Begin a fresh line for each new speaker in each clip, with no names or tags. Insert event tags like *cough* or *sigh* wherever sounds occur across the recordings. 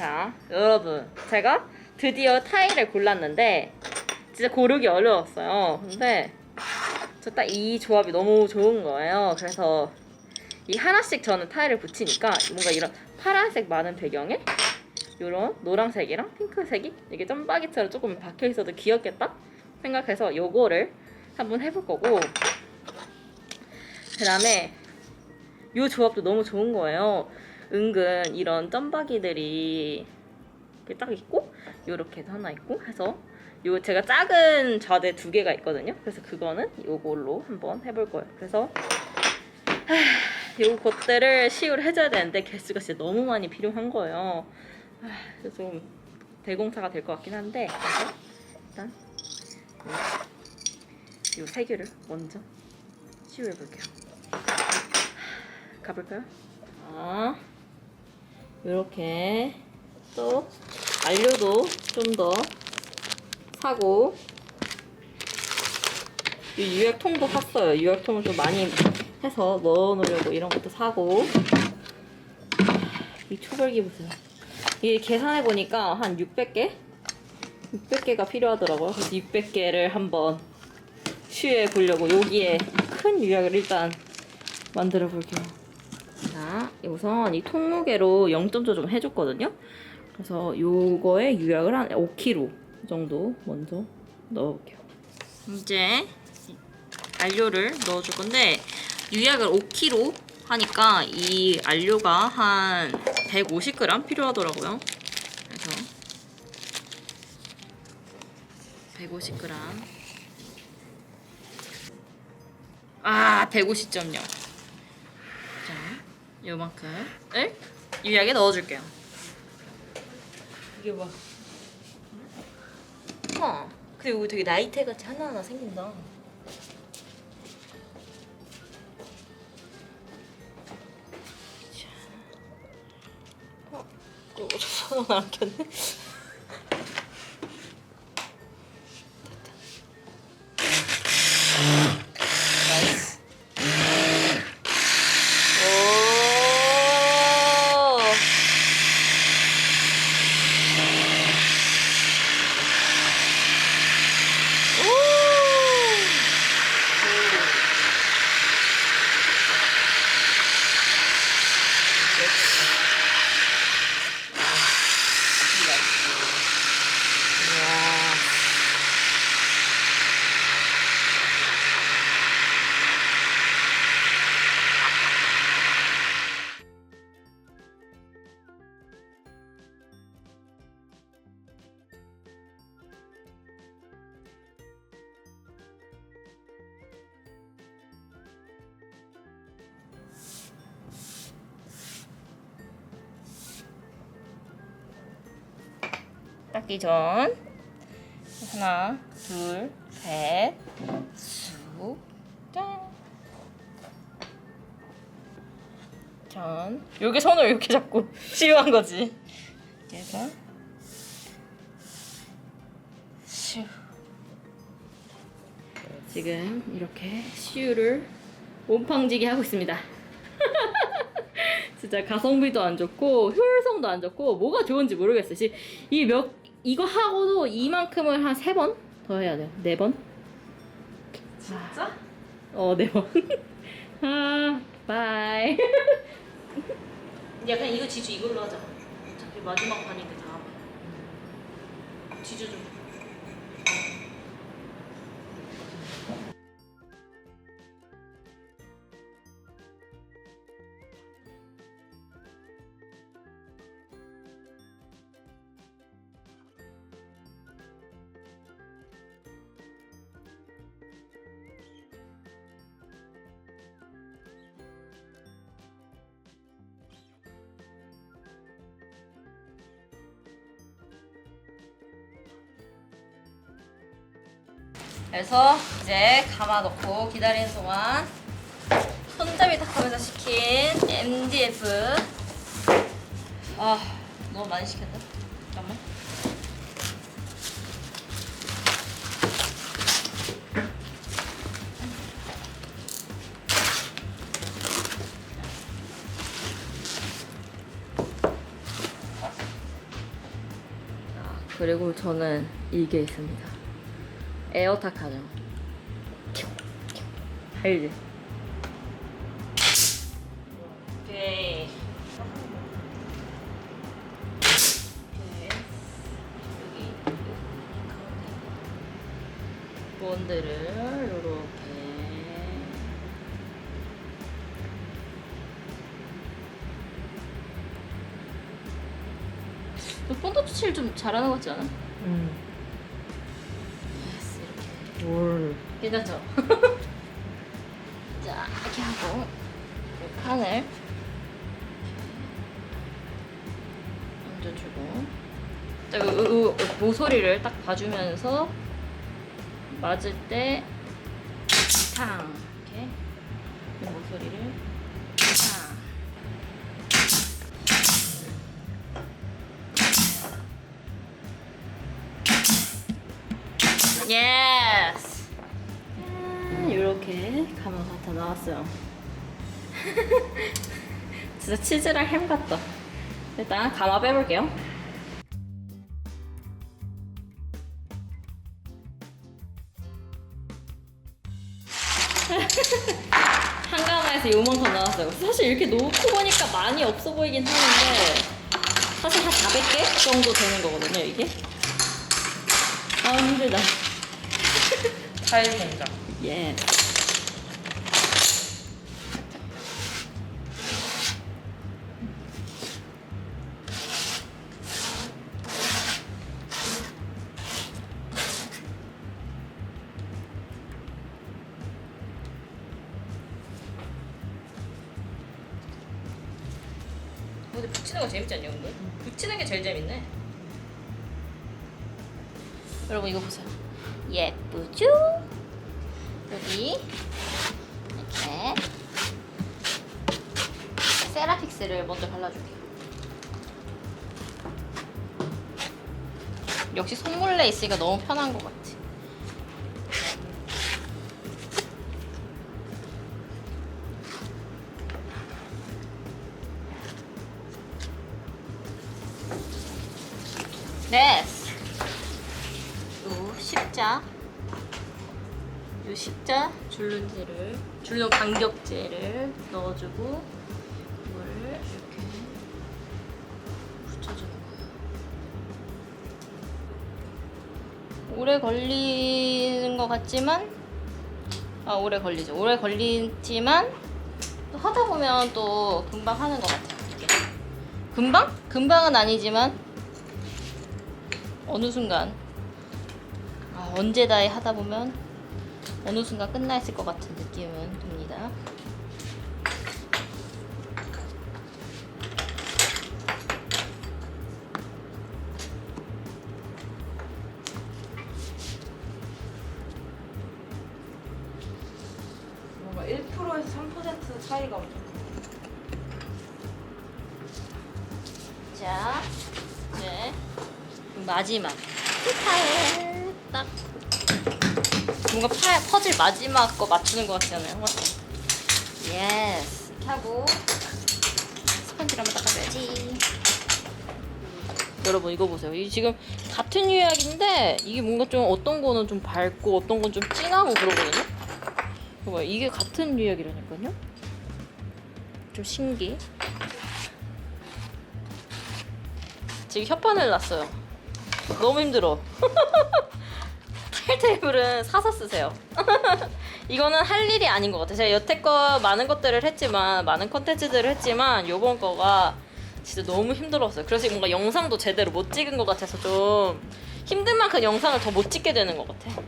자, 여러분. 제가 드디어 타일을 골랐는데, 진짜 고르기 어려웠어요. 근데, 저 딱 이 조합이 너무 좋은 거예요. 그래서, 이 하나씩 저는 타일을 붙이니까, 뭔가 이런 파란색 많은 배경에, 요런 노란색이랑 핑크색이 이게 점박이처럼 조금 박혀 있어도 귀엽겠다 생각해서 요거를 한번 해볼 거고 그 다음에 요 조합도 너무 좋은 거예요. 은근 이런 점박이들이 이렇게 딱 있고 요렇게도 하나 있고 해서 요 제가 작은 좌대 두 개가 있거든요. 그래서 그거는 요걸로 한번 해볼 거예요. 그래서 하, 요 것들을 시유를 해줘야 되는데 개수가 진짜 너무 많이 필요한 거예요. 아, 그래서 좀 대공사가 될 것 같긴 한데 그래서 일단 요 세 개를 먼저 시유해 볼게요. 가볼까요? 아, 이렇게 또 안료도 좀 더 사고 이 유약통도 샀어요. 유약통을 좀 많이 해서 넣어놓으려고 이런 것도 사고 이 초벌기 보세요. 이게 계산해 보니까 한 600개? 600개가 필요하더라고요. 그래서 600개를 한번 시유해 보려고 여기에 큰 유약을 일단 만들어 볼게요. 자, 우선 이 통무게로 0.5좀 해줬거든요. 그래서 요거에 유약을 한 5kg 정도 먼저 넣어볼게요. 이제 안료를 넣어줄 건데 유약을 5kg 하니까 이 안료가 한 150g 필요하더라고요. 그래서 150g. 아, 150.0. 자, 요만큼을 유약에 넣어줄게요. 이게 봐. 어. 근데 여기 되게 나이테 같이 하나하나 생긴다. 어, 이거 *laughs* 손을 안 켰네. 닦기 전 하나, 둘, 셋, 쑥, 짠. 전 여기 손을 이렇게 잡고 *laughs* 시유한 거지. 그래서 시유. 지금 이렇게 시유를 몸팡지게 하고 있습니다. *laughs* 진짜 가성비도 안 좋고 효율성도 안 좋고 뭐가 좋은지 모르겠어요. 시- 이몇 이거 하고도 이만큼을 한 세 번 더 해야 돼요. 네 번?
진짜?
어, 네 번. *laughs* 아, 바이. *laughs* 약간 이거 지주 이걸로 하자. 어차피 마지막 판인데 다음. 지주 좀. 그래서 이제 감아 넣고 기다리는 동안 손잡이 탁하면서 시킨 MDF 아 너무 많이 시켰다. 잠깐만. 그리고 저는 이게 있습니다. 에어탁 가정. 여기 본드를 요렇게 너 본드 칠좀 잘하는 것 같지 않아?
음. 뭘.
괜찮죠? *laughs* 자 이렇게 하고 이 칸을 얹어주고 자, 그, 그, 그 모서리를 딱 봐주면서 맞을 때 탕! 이렇게 이 모서리를 탕! 예스! 이렇게 가마가 다 나왔어요. *laughs* 진짜 치즈랑 햄 같다. 일단 가마 빼볼게요. *laughs* 한 가마에서 요만큼 나왔어요. 사실 이렇게 놓고 보니까 많이 없어 보이긴 하는데 사실 한 400개 정도 되는 거거든요, 이게. 아 힘들다.
타일 공장. *laughs*
예. 재밌지 않냐 근데? 붙이는 게 제일 재밌네. 여러분 이거 보세요. 예쁘죠? 여기. 이렇게. 세라픽스를 먼저 발라줄게요. 역시 손물레 있으니까 너무 편한 것 같아 줄눈제를 줄눈 간격제를 넣어주고 이거를 이렇게 붙여주는 거예요. 오래 걸리는 것 같지만 아 오래 걸리죠. 오래 걸리지만 또 하다 보면 또 금방 하는 것 같아요. 이게. 금방? 금방은 아니지만 어느 순간 아, 언제다 하다 보면 어느 순간 끝나 있을 것 같은 느낌은 듭니다.
뭔가 1%에서 3% 차이가 엄청 커.
자, 이제 마지막 스타일 딱 뭔가 파, 퍼즐 마지막 거 맞추는 것 같지 않아요? 예스 이렇게 하고 스펀지를 한번 닦아줘야지. 여러분 이거 보세요. 이 지금 같은 유약인데 이게 뭔가 좀 어떤 거는 좀 밝고 어떤 건 좀 진하고 그러거든요? 봐봐요. 이게 같은 유약이라니까요? 좀 신기. 지금 혓바늘 났어요. 너무 힘들어. *laughs* 타일 테이블은 사서 쓰세요. *laughs* 이거는 할 일이 아닌 것 같아요. 제가 여태껏 많은 것들을 했지만, 많은 컨텐츠들을 했지만, 요번 거가 진짜 너무 힘들었어요. 그래서 뭔가 영상도 제대로 못 찍은 것 같아서 좀 힘든 만큼 영상을 더 못 찍게 되는 것 같아.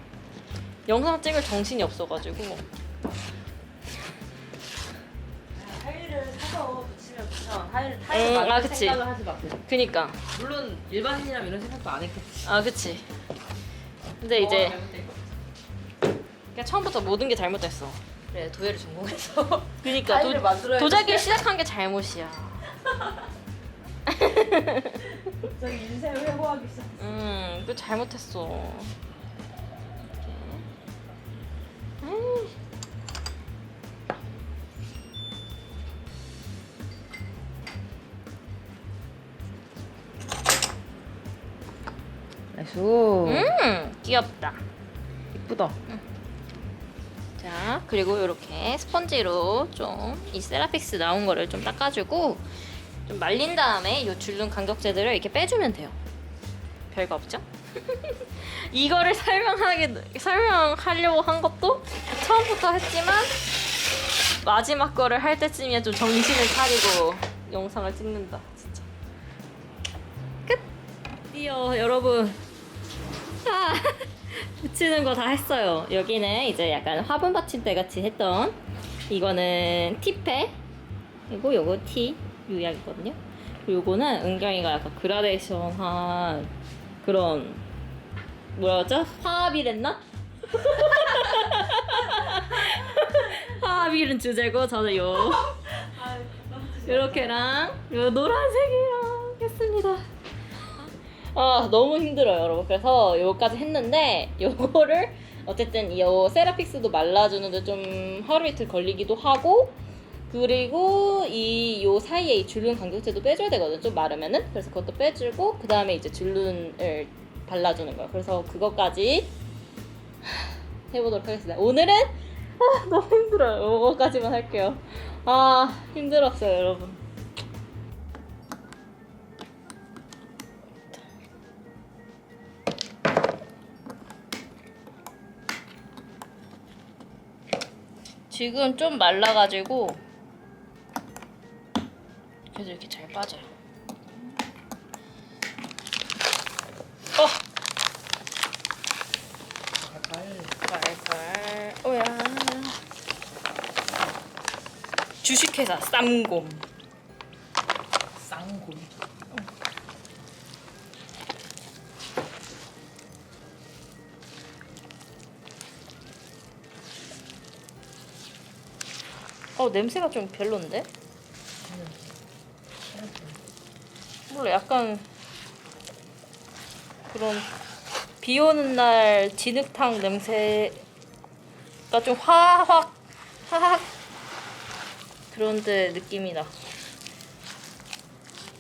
영상 찍을 정신이 없어가지고.
타일을 사서 붙이면 좋죠. 타일
음,
타일
아,
맞을
그치.
생각을 하지 마세요.
그니까.
물론 일반인이라면 이런 생각도 안 했겠지.
아, 그치. 근데 이제. 그냥 처음부터 모든 게 잘못됐어. 그래 도예를 전공해서. 그러니까
만들어야
도자기를 시작한 게 잘못이야. *laughs*
갑자기 인생을 회고하기 시작.
음, 그 잘못했어. 이렇게. 에
나이스.
음, 귀엽다.
이쁘다.
자, 그리고 이렇게 스펀지로 좀 이 세라픽스 나온 거를 좀 닦아주고 좀 말린 다음에 이 줄눈 간격제들을 이렇게 빼주면 돼요. 별거 없죠? *laughs* 이거를 설명하게 설명하려고 한 것도 처음부터 했지만 마지막 거를 할 때쯤이야 좀 정신을 차리고 영상을 찍는다 진짜. 끝. 드디어 여러분. 아. *laughs* 붙이는 거 다 했어요. 여기는 이제 약간 화분 받침대 같이 했던 이거는 티페 그리고 요거 티 유약이거든요. 그리고 요거는 은경이가 약간 그라데이션한 그런 뭐라죠? 화합이랬나? *laughs* 화합이는 주제고 저는 요 이렇게랑 요 노란색이랑 했습니다. 아 너무 힘들어요 여러분. 그래서 요거까지 했는데 요거를 어쨌든 요 세라픽스도 말라주는데 좀 하루 이틀 걸리기도 하고 그리고 이 요 사이에 이 줄눈 간격제도 빼줘야 되거든 좀 마르면은. 그래서 그것도 빼주고 그 다음에 이제 줄눈을 발라주는 거예요. 그래서 그것까지 *sighs* 해보도록 하겠습니다. 오늘은 아 너무 힘들어요. 요거까지만 할게요. 아 힘들었어요 여러분 지금 좀 말라가지고 그래도 이렇게 잘 빠져요. 어! 깔깔. 오야. 주식회사 쌈곰. 어 냄새가 좀 별론데? 몰라 약간 그런 비 오는 날 진흙탕 냄새가 좀 화학 그런데 느낌이 나.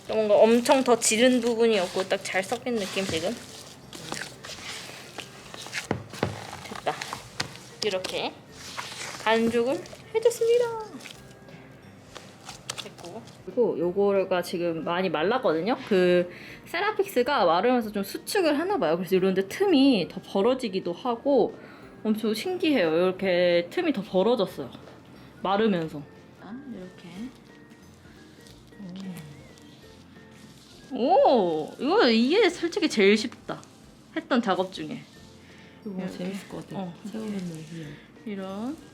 좀 뭔가 엄청 더 지른 부분이 없고 딱 잘 섞인 느낌 지금. 됐다. 이렇게 반죽을 해줬습니다. 됐고. 그리고 요거가 지금 많이 말랐거든요. 그 세라픽스가 마르면서 좀 수축을 하나 봐요. 그래서 이런데 틈이 더 벌어지기도 하고 엄청 신기해요. 이렇게 틈이 더 벌어졌어요. 마르면서. 아, 이렇게. 오, 이거 이게 솔직히 제일 쉽다. 했던 작업 중에.
이거. 재밌을 것 같아.
어,
세우는 거
이런.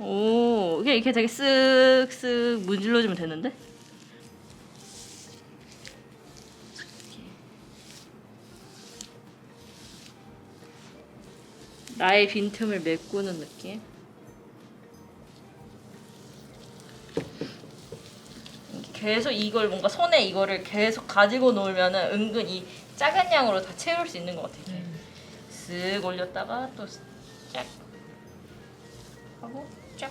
오, 이게 이렇게 되게 쓱쓱 문질러주면 되는데? 나의 빈틈을 메꾸는 느낌. 계속 이걸 뭔가 손에 이거를 계속 가지고 놀면은 은근 이 작은 양으로 다 채울 수 있는 것 같아. 이렇게. 쓱 올렸다가 또 쫙 하고 쫙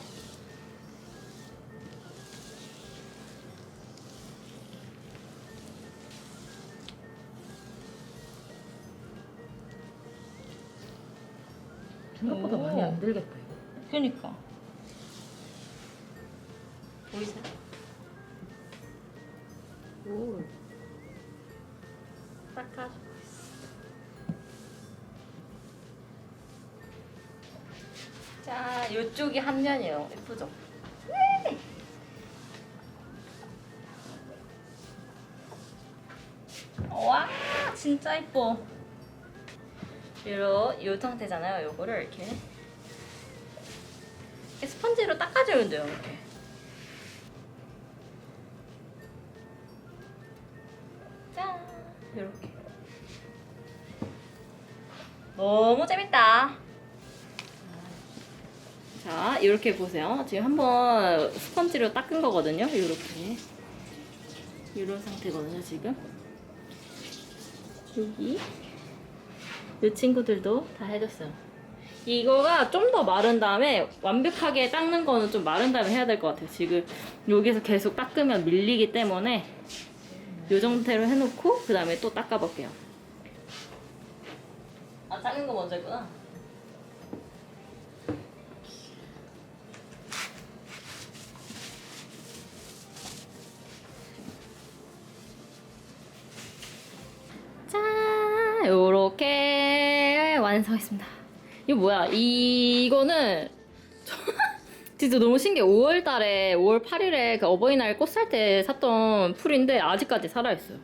생각보다
오.
많이 안 들겠다 이거.
그니까 보이세요?
오.
자 이쪽이 한 면이에요. 예쁘죠? 네. 와 진짜 예뻐. 이런 이 상태잖아요 요거를 이렇게. 이렇게 스펀지로 닦아주면 돼요 이렇게. 짠! 이렇게. 너무 재밌다 자 이렇게 보세요 지금 한번 스펀지로 닦은 거거든요 이렇게 이런 상태거든요 지금 여기 이 친구들도 다 해줬어요. 이거가 좀 더 마른 다음에 완벽하게 닦는 거는 좀 마른 다음에 해야 될 것 같아요. 지금 여기서 계속 닦으면 밀리기 때문에 요 정도로 해놓고 그 다음에 또 닦아볼게요. 아 작은 거 먼저 했구나. 완성했습니다. 이거 뭐야? 이거는 진짜 너무 신기해. 5월 달에, 5월 8일에 그 어버이날 꽃 살 때 샀던 풀인데 아직까지 살아있어요.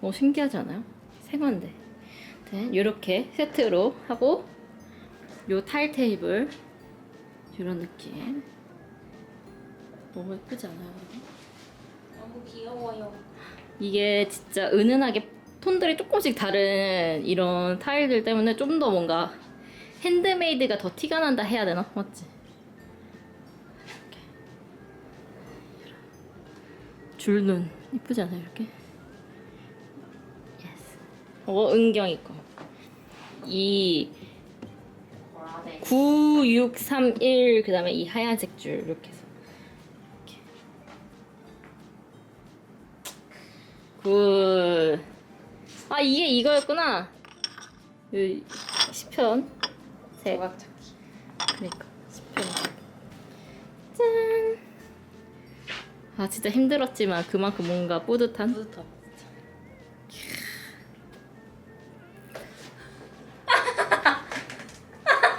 어, 신기하지 않아요? 생화인데. 이렇게 세트로 하고 요 타일 테이블 이런 느낌. 너무 예쁘지 않아요? 여러분?
너무 귀여워요.
이게 진짜 은은하게 톤들이 조금씩 다른 이런 타일들 때문에 좀 더 뭔가 핸드메이드가 더 티가 난다 해야 되나? 맞지? 이렇게. 줄눈 이쁘지 않아요 이렇게? 예스. 어 은경이 거. 이 9631 그 다음에 이 하얀색 줄 이렇게 해서 굿. 아 이게 이거였구나. 요 10편. 색.
조각 찾기.
그러니까 10편. 짠. 아 진짜 힘들었지만 그만큼 뭔가 뿌듯한.
뿌듯하다.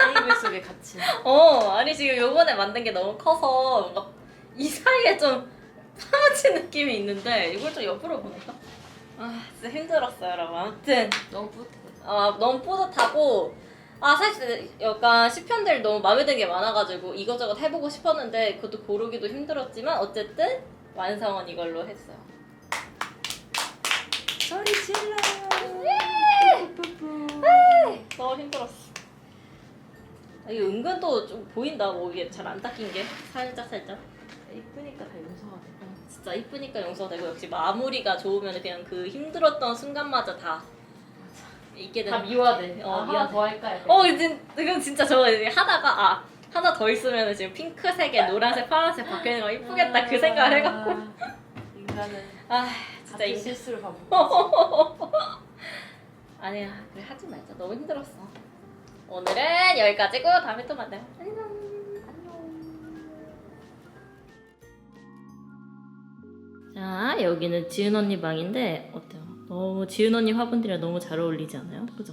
테이블 속에 갇힌.
어 아니 지금 요번에 만든 게 너무 커서 뭔가 이 사이에 좀 *laughs* 파묻힌 느낌이 있는데 이걸 좀 옆으로 보니까 아 진짜 힘들었어요 여러분. 아무튼
너무 뿌듯해.
아 너무 뿌듯하고 아 사실 약간 시편들 너무 마음에 드는 게 많아가지고 이것저것 해보고 싶었는데 그것도 고르기도 힘들었지만 어쨌든 완성은 이걸로 했어요.
소리 질러.
너무 힘들었어. 아, 이게 은근 또 좀 보인다. 뭐 이게 잘 안 닦인 게 살짝 살짝.
이쁘니까 다 용서가 돼.
어, 진짜 이쁘니까 용서가 되고 역시 마무리가 좋으면 그냥 그 힘들었던 순간마저 다 있게 되는.
다 미화돼.
어,
아, 하나
미화돼.
더 할까?
어, 이제 이건 진짜 저거 이제 하다가 아 하나 더 있으면 지금 핑크색에 노란색, 파란색 바뀌는 거 이쁘겠다 그 생각을 해갖고
인간은 *laughs*
아 진짜
같은
이
실수를 반복. *laughs*
아니야 그래 하지 말자 너무 힘들었어. 오늘은 여기까지고 다음에 또 만나요. 안녕. 자 여기는 지은 언니 방인데 어때요? 너무 지은 언니 화분들이랑 너무 잘 어울리지 않아요? 그죠?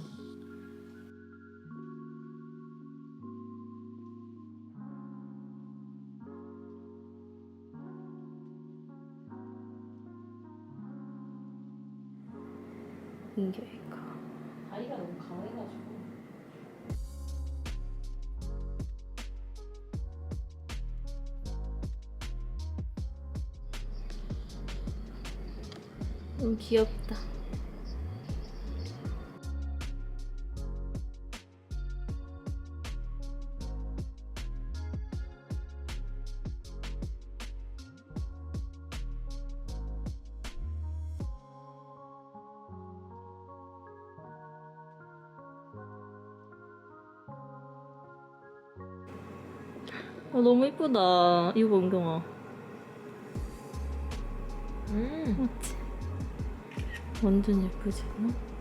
인교이 귀엽다. 어, 너무 이쁘다. 이거 봐, 은경아. 완전 예쁘지 않아?